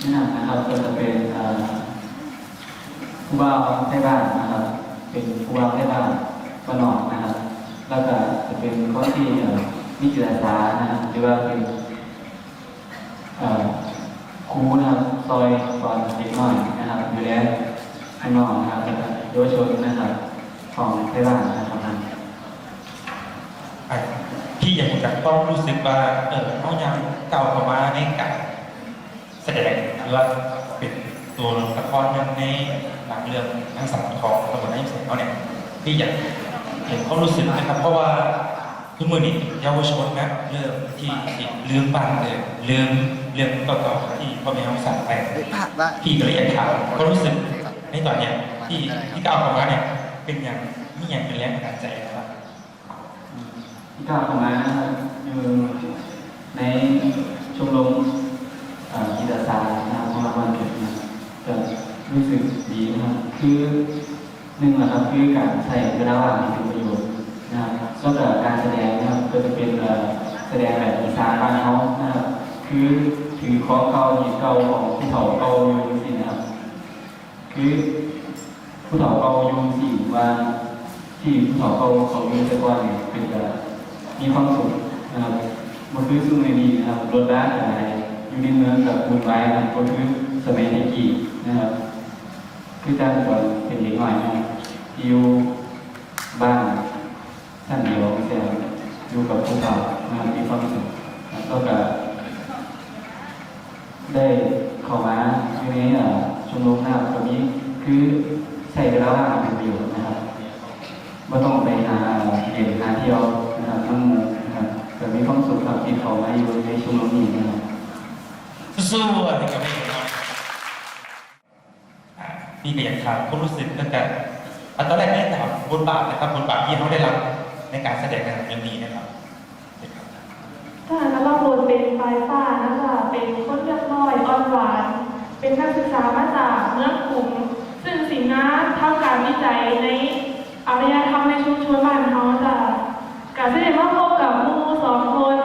แนะนำนะครับก็จะเป็นเอ่อผู้บ่าวในบ้านนะครับ เป็นผู้บ่าวในบ้านก็นอนนะครับ แล้วก็จะเป็นคนที่มีจิตอาสานะครับหรือว่าเป็นครูนะครับซอยก่อนเด็กน้อยนะครับ อยู่แล้วข้างนอกนะครับแล้วก็เยาวชนนะครับของในบ้านนะครับอะพี่อยากจะต้องรู้สึกว่าเออเขายังเก่าเข้ามาในการแสดง ว่าเป็นตัวละครยังในหลังเรื่องทั้งสามของตำรวจนายเสียงเขาเนี่ยพี่อยากเห็นเขารู้สึกนะครับ เพราะว่าทุกมือนี้เยาวชนนะเริ่มที่ที่ลืมบ้านเลยลืมเรื่องเก่าๆที่พ่อแม่เขาสั่งไปพี่ก็เลยอยากถามเขารู้สึกในตอนเนี้ยที่ที่ก้าวเข้ามาเนี่ยเป็นอย่างนี่อย่างเป็นแรงบันดาลใจนะครับที่ก้าวเข้ามาอยู่ในชมรม รู้สึกดีนะครับคือหนึ่งนะครับคือการใส่เวลาว่างให้เป็นประโยชน์นะครับส่วนกับการแสดงนะครับก็จะเป็นแสดงแบบอีสานบ้านเขานะครับคือถือของเก่าหยิบเก่าของผู้เฒ่าเก่าอยู่สินะครับ คือผู้เฒ่าเก่าอยู่สิว่าที่ผู้เฒ่าเขาเขาอยู่แต่ก่อนเนี่ยเป็นแบบมีความสุขนะครับมันคือซึ่งในนี้นะครับรถบ้านอะไรอยู่ในเมืองกับคุณไว้นะครับก็คือสมัยในกี่นะครับ คือการก่อนเป็นเด็กหน่อยนะอยู่บ้านท่านเดียวแต่อยู่กับผู้เฒ่านะครับมีความสุขแล้วก็ได้เข้ามาอยู่ในเอ่อชมรมนะครับตรงนี้คือใช้เวลาว่างเป็นประโยชน์นะครับไม่ต้องไปหาเด่นหาเที่ยวนะครับทั้งนะครับแต่มีความสุขครับที่เขามาอยู่ในชมรมนี้นะครับสู้อะไรกับ น้องอะพี่ก็อยากถามความรู้สึกตั้งแต่ตอนแรกได้ถามบทบาทนะครับบทบาทที่เขาได้รับในการแสดงในเรื่องนี้นะครับค่ะแล้วก็บทเป็นปลายฟ้านะคะเป็นคนเรียบร้อยอ่อนหวาน เป็นนักศึกษามาจากเมืองกรุงซึ่งสิ่งนั้นทำการวิจัยในอารยธรรมในชุมชนบ้านเขาจะการแสดงว่าพบกับหมู่สองคน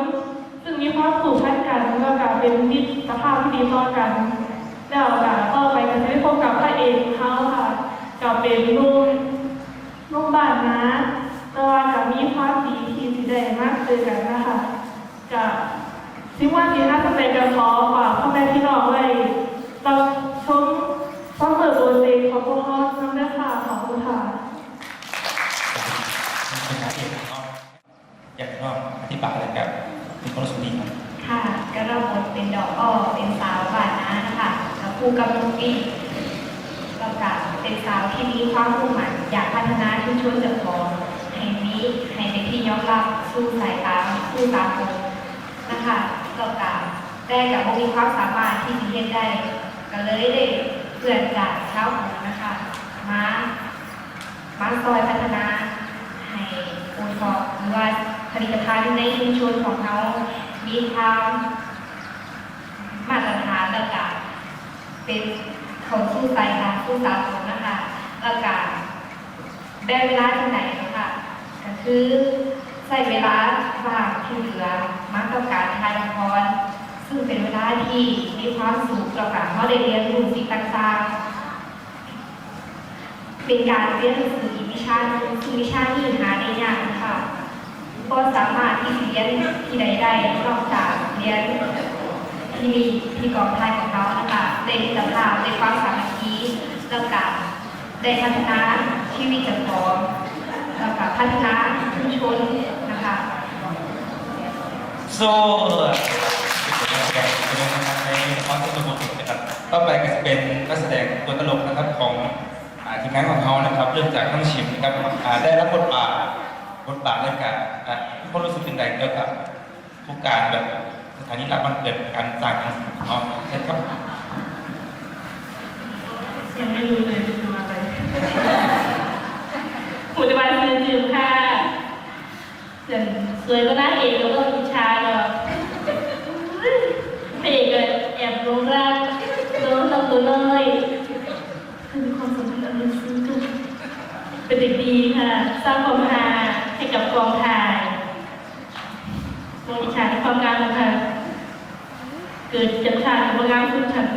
ซึ่งมีความผูกพันกันแล้วก็เป็นมิตรภาพที่ดีต่อกัน แล้วก็ต่อไปก็จะได้พบกับพระเอกเขาค่ะกับเป็นลุงลุงบ้านนะแต่ว่ากับมีความดีที่สิได้มากเจอกันนะคะกับซิว่าสีน่าจะเป็นกระขอฝากพ่อแม่พี่น้องไว้เราชมต้องเปิดโปรเจกต์ของพวกเราน้ำได้ค่ะขอบคุณค่ะเป็นการเอกเนาะอยากให้น้องอธิบายอะไรกับเป็นความรู้สึกดีครับค่ะก็รับบทเป็นดอกอ้อเป็นสาวบ้านนานะคะกับ ครูกับลุงอีกแล้วก็เป็นสาวที่มีความมุ่งมั่นอยากพัฒนาชุมชนเจ้าของให้มีให้เป็นที่ยอมรับสู้สายตาสู้ตาคมนะคะแล้วก็ได้กับว่ามีความสามารถที่จะเฮ็ดได้ ก็เลยได้เพื่อนจากชาวกรุงนะคะมามาซอยพัฒนาให้โอท็อหรือว่าผลิตภัณฑ์ในชุมชนของเขามีความมาตรฐานแล้วก็ เป็นของสู้ใจค่ะสู้สากลนะคะแล้วก็ได้เวลาที่ไหนนะคะก็คือใช้เวลาว่างที่เหลือมากับการถ่ายละครซึ่งเป็นเวลาที่มีความสุขแล้วก็เขาได้เรียนรู้สิ่งต่างๆ เป็นการเรียนหนังสืออีกวิชาหนึ่งซึ่งวิชานี้หาได้ยากค่ะก็สามารถที่เรียนที่ใดได้นอกจากเรียนที่มีที่กองไทยของเขานะคะ ได้มิตรภาพได้ความสามัคคีแล้วก็ได้พัฒนาชีวิตเจ้าของแล้วก็พัฒนาชุมชนนะคะโซ่เป็นนักแสดงเป็นนักแสดงในคอนเสิร์ตบุตรนะครับต่อไปก็จะเป็นนักแสดงตัวตลกนะครับของอทีมงานของเขานะครับเริ่มจากน้องชิมนะครับได้รับบทบาทบทบาทในการอ่าคนรู้สึกเป็นใดเกี่ยวกับทุกการแบบสถานีรับมันเกิดการจ่ายเงินของเขาใช่ครับ ยังไม่รู้เลยจะทำอะไรหมูจะมาซื้อจืมค่ะส่วนสวยก็น่าเอกแล้วก็อิจฉาเนาะพระเอกก็แอบหลงรักโดนทำตัวน้อยคือมีความสัมพันธ์อันลึกซึ้งกันเป็นเด็กดีค่ะ สร้างความฮาให้กับกองถ่ายมองอิจฉาในความงามของเกิดจากชาติความงามคุณฉัน